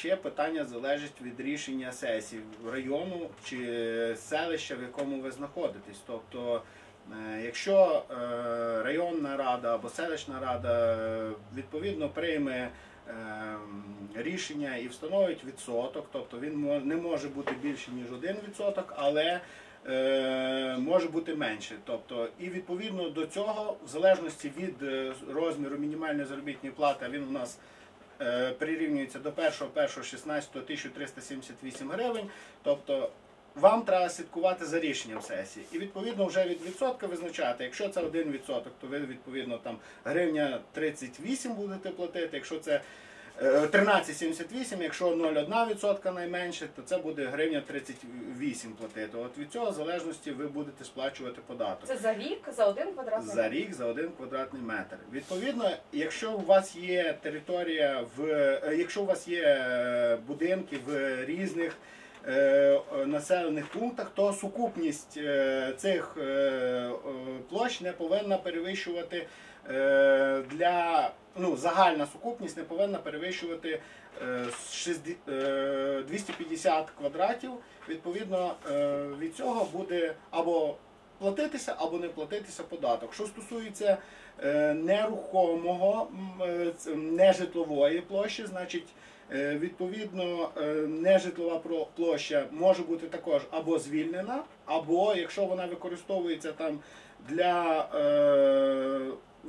ще питання залежить від рішення сесії району чи селища, в якому ви знаходитесь. Тобто, е, якщо е, районна рада або селищна рада е, відповідно прийме рішення і встановить відсоток, тобто він не може бути більше ніж один відсоток, але може бути менше. Тобто, і відповідно до цього, в залежності від розміру мінімальної заробітної плати, він у нас прирівнюється до 1.1.16 1378 гривень. Тобто вам треба слідкувати за рішенням сесії. І відповідно вже від відсотка визначати. Якщо це 1 відсоток, то ви відповідно там гривня 38 будете платити. Якщо це е, 13,78, якщо 0,1 відсотка найменше, то це буде гривня 38 платити. От від цього в залежності ви будете сплачувати податок. Це за рік, за один квадратний За рік за один квадратний метр. Відповідно, якщо у вас є територія в е, якщо у вас є е, будинки в різних е, населених пунктах, то сукупність цих площ не повинна перевищувати для ну загальна сукупність не повинна перевищувати е, шизді- е, 250 квадратів. Відповідно, е, від цього буде або платитися або не платитися податок. Що стосується е, нерухомого, е, нежитлової площі, значить, е, відповідно, е, нежитлова площа може бути також або звільнена, або якщо вона використовується там для е,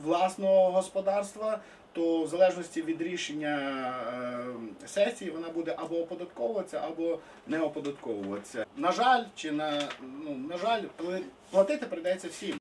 власного господарства, то в залежності від рішення е, сесії вона буде або оподатковуватися, або не оподатковуватися. На жаль, чи на ну на жаль, платити прийдеться всім.